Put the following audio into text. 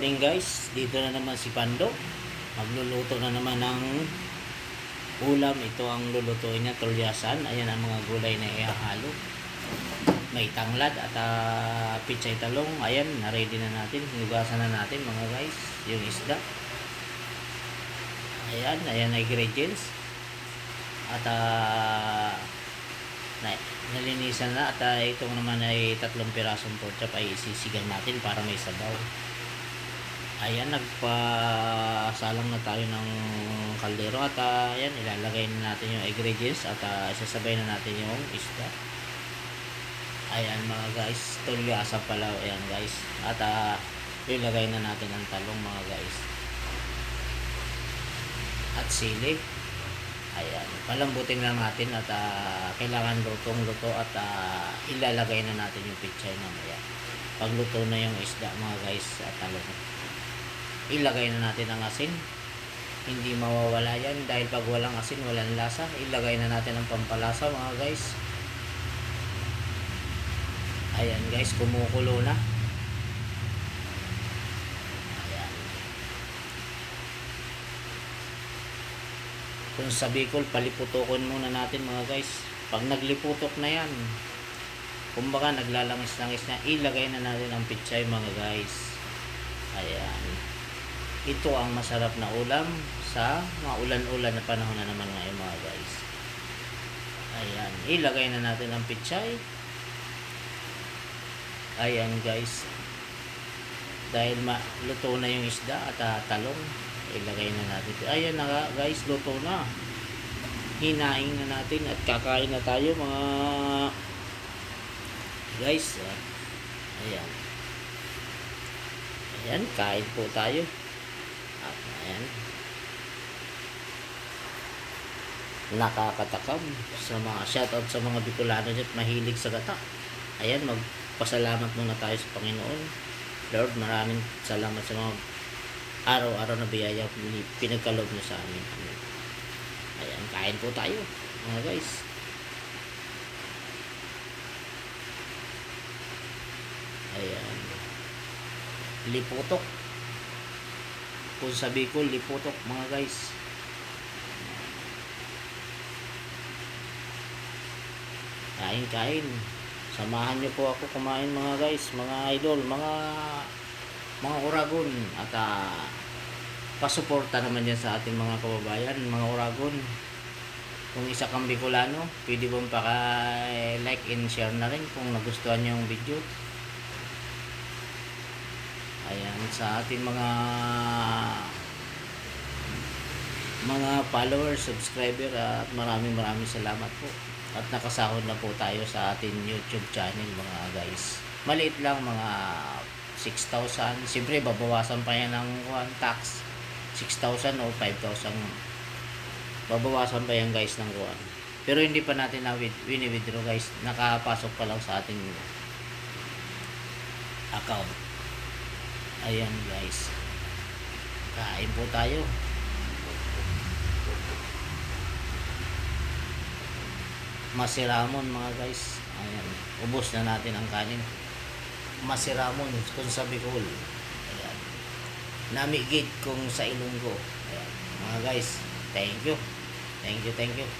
morning guys, dito na naman si Pando. Magluluto na naman ng ulam. Ito ang lulutuin niya, tulyasan. Ayan ang mga gulay na ihahalo. May tanglad at uh, pichay talong. Ayan, na-ready na natin. Hinugasan na natin mga guys, yung isda. Ayan, ayan ang ingredients. At uh, na, nalinisan na at uh, itong naman ay tatlong pirasong pork chop ay isisigan natin para may sabaw. Ayan, nagpasalang na tayo ng kaldero at uh, ayan, ilalagay na natin yung ingredients at uh, isasabay na natin yung isda. Ayan mga guys, tulyo asap palaw. Ayan guys. At uh, ilagay na natin ang talong mga guys. At sili. Ayan, palambutin lang natin at ah, kailangan lutong luto at ah, ilalagay na natin yung pichay mamaya. Pagluto na yung isda mga guys at talong. Ilagay na natin ang asin. Hindi mawawala yan dahil pag walang asin, walang lasa. Ilagay na natin ang pampalasa mga guys. Ayan guys, kumukulo na. Ayan. Kung sa Bicol, paliputukon muna natin mga guys. Pag nagliputok na yan, kumbaga naglalangis-langis na, ilagay na natin ang pichay mga guys. Ayan. Ito ang masarap na ulam sa maulan-ulan na panahon na naman ngayon mga guys. Ayan. Ilagay na natin ang pichay. Ayan guys. Dahil maluto na yung isda at ah, talong, ilagay na natin. Ayan na guys, luto na. Hinaing na natin at kakain na tayo mga guys. Ayan. Ayan, kain po tayo. Ayan. Nakakatakam sa mga shoutout sa mga Bicolano at mahilig sa gata. Ayan, magpasalamat muna tayo sa Panginoon. Lord, maraming salamat sa mga araw-araw na biyaya pin- pinagkaloob niyo sa amin. Ayan, kain po tayo, mga guys. Ayan. Liputok. Kung sa Bicol, liputok, mga guys. Kain, kain. Samahan niyo po ako kumain mga guys, mga idol, mga mga Uragon at ah, pasuporta naman yan sa ating mga kababayan, mga Uragon. Kung isa kang Bicolano, pwede bang paka-like and share na rin kung nagustuhan niyo yung video. Ayan, sa ating mga mga followers, subscriber at maraming maraming salamat po. At nakasahod na po tayo sa ating YouTube channel mga guys. Maliit lang mga 6,000. Siyempre babawasan pa yan ng kuwan, tax. 6,000 o 5,000. Babawasan pa yan guys ng kuwan. Pero hindi pa natin na wini-withdraw guys. Nakapasok pa lang sa ating account. Ayan guys. Kain po tayo. Masiramon mga guys. Ayan. Ubos na natin ang kanin. Masiramon kung sa Bicol. Ayan. Namigit kung sa Ilonggo. Ayan. Mga guys, thank you. Thank you, thank you.